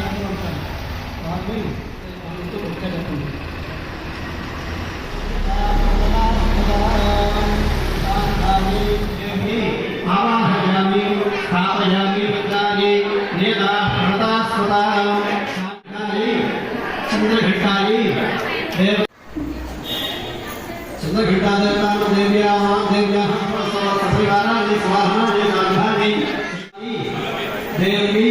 చేస్తూ ఉంటాను వాళ్ళు వాళ్ళతో వచ్చేటప్పుడు ఆవాహయామి స్థాపయామి విద్యాన్ని లేదా ప్రతాస్వతా చంద్రఘట్టాయి చంద్రఘట్టా దేవతా దేవ్యా దేవ్యా పరివారాన్ని స్వాహాన్ని నాగాన్ని దేవి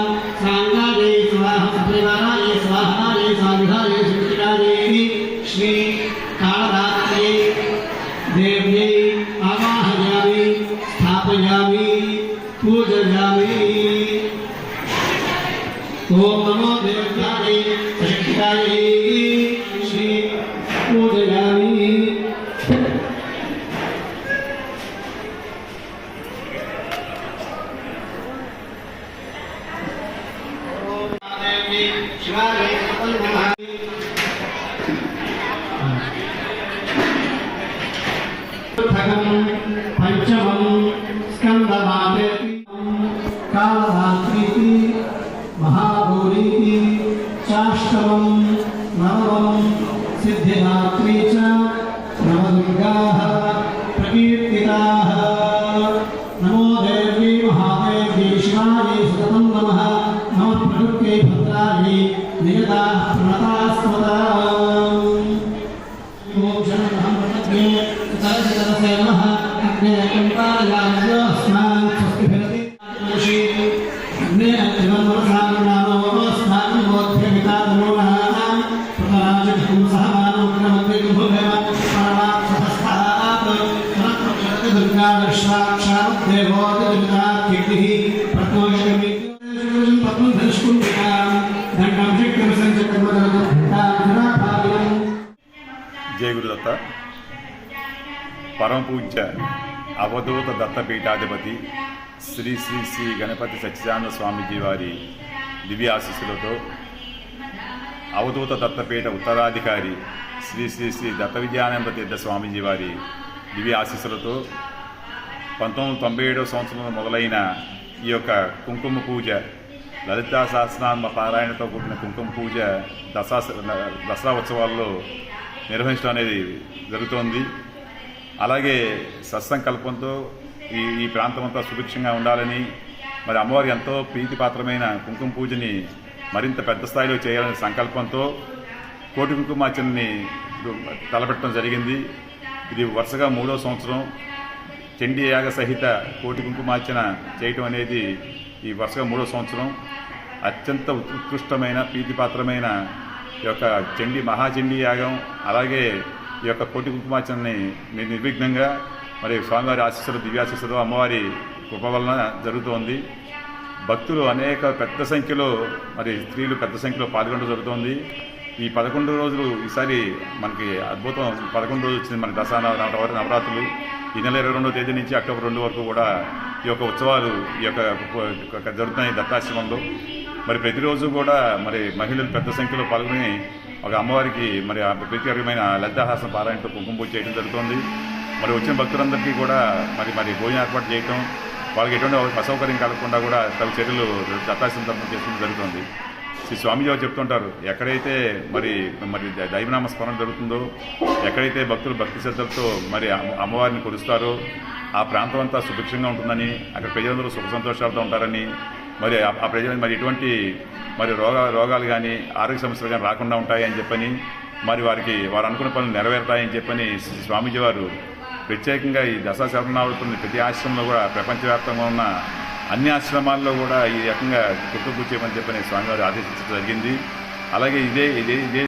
स्थापयामि पूजयामि। ओम नमो देवताय रक्षाय श्री पूजयामि। शिवाय नमः। सिद्धिदात्री च नवदुर्गाः प्रकीर्तिताः। नमो देवी महादेवी शिवाय सततं नमः। नमः प्रकृत्यै भद्रायै नियताः प्रणतास्मताम् मोक्षम् अहं प्रज्ञे ततः नमः। अग्ने జయ గురుదత్త. పరమ పూజ్య అవధూత దత్తపీఠాధిపతి శ్రీ శ్రీ శ్రీ గణపతి సచ్చిదానంద స్వామీజీ వారి దివ్యాశీస్సులతో అవధూత దత్తపీఠ ఉత్తరాధికారి శ్రీ శ్రీ శ్రీ దత్త విద్యానంద తీర్థ స్వామీజీ వారి దివ్య ఆశీస్సులతో పంతొమ్మిది వందల తొంభై ఏడవ సంవత్సరంలో మొదలైన ఈ యొక్క కుంకుమ పూజ లలితా సహస్రనామ పారాయణతో కూడిన కుంకుమ పూజ దసరా దసరా ఉత్సవాల్లో నిర్వహించడం అనేది జరుగుతోంది. అలాగే సత్సంకల్పంతో ఈ ఈ ప్రాంతం అంతా సుభిక్షంగా ఉండాలని మరి అమ్మవారి ఎంతో ప్రీతిపాత్రమైన కుంకుమ పూజని మరింత పెద్ద స్థాయిలో చేయాలనే సంకల్పంతో కోటి కుంకుమార్చనని తలపెట్టడం జరిగింది. ఇది వరుసగా మూడో సంవత్సరం చండీ యాగ సహిత కోటి కుంకుమార్చన చేయటం అనేది ఈ వరుసగా మూడో సంవత్సరం. అత్యంత ఉత్కృష్టమైన ప్రీతిపాత్రమైన ఈ యొక్క చండీ మహాచండీ యాగం అలాగే ఈ యొక్క కోటి కుంకుమార్చనని నిర్విఘ్నంగా మరి స్వామివారి ఆశీస్సులు దివ్యాశీస్సులు అమ్మవారి కృప వలన జరుగుతోంది. భక్తులు అనేక పెద్ద సంఖ్యలో మరి స్త్రీలు పెద్ద సంఖ్యలో పాల్గొనడం జరుగుతోంది. ఈ పదకొండు రోజులు ఈసారి మనకి అద్భుతం పదకొండు రోజులు వచ్చింది మన దసరా నవరాత్రి నవరాత్రులు. ఈ నెల ఇరవై రెండో తేదీ నుంచి అక్టోబర్ రెండు వరకు కూడా ఈ యొక్క ఉత్సవాలు ఈ యొక్క జరుగుతున్నాయి దత్తాశ్రమంలో. మరి ప్రతిరోజు కూడా మరి మహిళలు పెద్ద సంఖ్యలో పాల్గొని ఒక అమ్మవారికి మరి ఆ ప్రీతికరమైన పారాయణతో కుంకుమ పూజ చేయడం జరుగుతుంది. మరి వచ్చిన భక్తులందరికీ కూడా మరి మరి భోజనం ఏర్పాటు చేయటం వాళ్ళకి ఎటువంటి అసౌకర్యం కలగకుండా కూడా తగు చర్యలు దత్తాశ్రమం తరఫున చేసుకోవడం జరుగుతుంది. శ్రీ స్వామిజీ వారు చెప్తుంటారు ఎక్కడైతే మరి మరి దైవనామ స్మరణ జరుగుతుందో ఎక్కడైతే భక్తులు భక్తి శ్రద్ధలతో మరి అమ్మ- అమ్మవారిని కొలుస్తారో ఆ ప్రాంతం అంతా సుభిక్షంగా ఉంటుందని అక్కడ ప్రజలందరూ సుఖ సంతోషాలతో ఉంటారని మరి ఆ ప్రజలు మరి ఎటువంటి మరి రోగ రోగాలు కానీ ఆరోగ్య సమస్యలు కానీ రాకుండా ఉంటాయని చెప్పని మరి వారికి వారు అనుకున్న పనులు నెరవేరుతాయని చెప్పని శ్రీ స్వామీజీ వారు ప్రత్యేకంగా ఈ దశా శరణావళితున్న ప్రతి ఆశ్రమంలో కూడా ప్రపంచవ్యాప్తంగా ఉన్న అన్ని ఆశ్రమాల్లో కూడా ఈ రకంగా కుట్టుకూర్చేయమని చెప్పని స్వామివారు ఆదేశించడం జరిగింది. అలాగే ఇదే ఇదే ఇదే